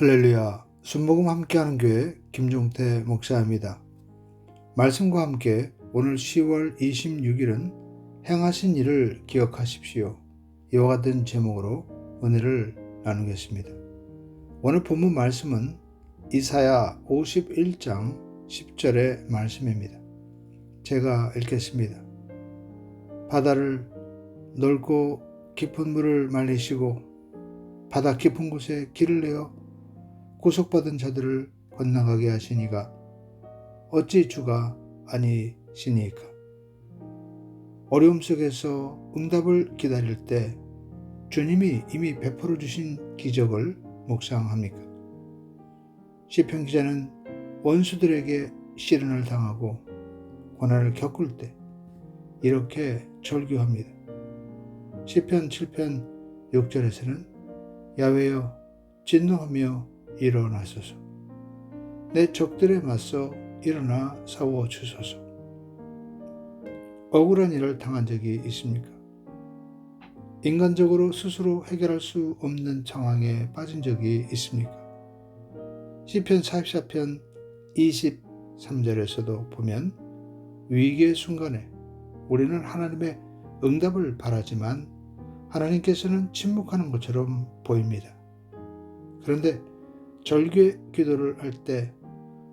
할렐루야. 순복음 함께하는 교회 김종태 목사입니다. 말씀과 함께 오늘 10월 26일은 행하신 일을 기억하십시오. 이와 같은 제목으로 은혜를 나누겠습니다. 오늘 본문 말씀은 이사야 51장 10절의 말씀입니다. 제가 읽겠습니다. 바다를 넓고 깊은 물을 말리시고 바다 깊은 곳에 길을 내어 구속받은 자들을 건너가게 하시니가 어찌 주가 아니시니까 어려움 속에서 응답을 기다릴 때 주님이 이미 베풀어 주신 기적을 묵상합니까? 시편 기자는 원수들에게 시련을 당하고 고난을 겪을 때 이렇게 절규합니다. 시편 7편 6절에서는 야외여 진노하며 일어나소서 내 적들에 맞서 일어나 싸워 주소서 억울한 일을 당한 적이 있습니까? 인간적으로 스스로 해결할 수 없는 상황에 빠진 적이 있습니까? 시편 44편 23절에서도 보면 위기의 순간에 우리는 하나님의 응답을 바라지만 하나님께서는 침묵하는 것처럼 보입니다. 그런데 절규의 기도를 할 때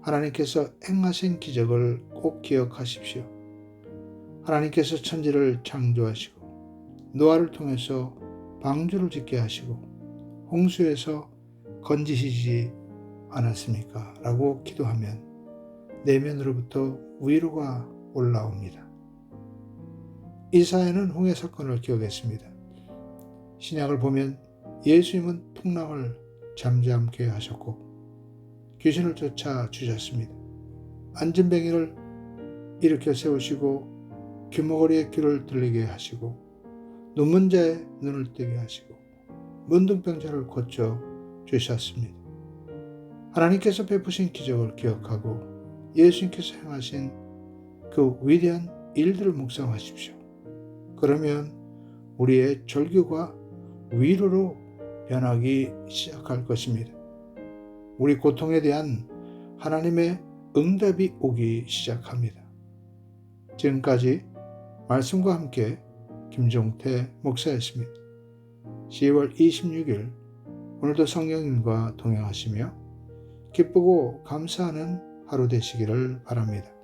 하나님께서 행하신 기적을 꼭 기억하십시오. 하나님께서 천지를 창조하시고 노아를 통해서 방주를 짓게 하시고 홍수에서 건지시지 않았습니까? 라고 기도하면 내면으로부터 위로가 올라옵니다. 이사야는 홍해 사건을 기억했습니다. 신약을 보면 예수님은 풍랑을 잠잠케 하셨고 귀신을 쫓아 주셨습니다. 안전뱅이를 일으켜 세우시고 귀머거리의 귀를 들리게 하시고 눈먼 자의 눈을 뜨게 하시고 문둥병자를 고쳐 주셨습니다. 하나님께서 베푸신 기적을 기억하고 예수님께서 행하신 그 위대한 일들을 묵상하십시오. 그러면 우리의 절규가 위로로 변하기 시작할 것입니다. 우리 고통에 대한 하나님의 응답이 오기 시작합니다. 지금까지 말씀과 함께 김종태 목사였습니다. 10월 26일 오늘도 성령님과 동행하시며 기쁘고 감사하는 하루 되시기를 바랍니다.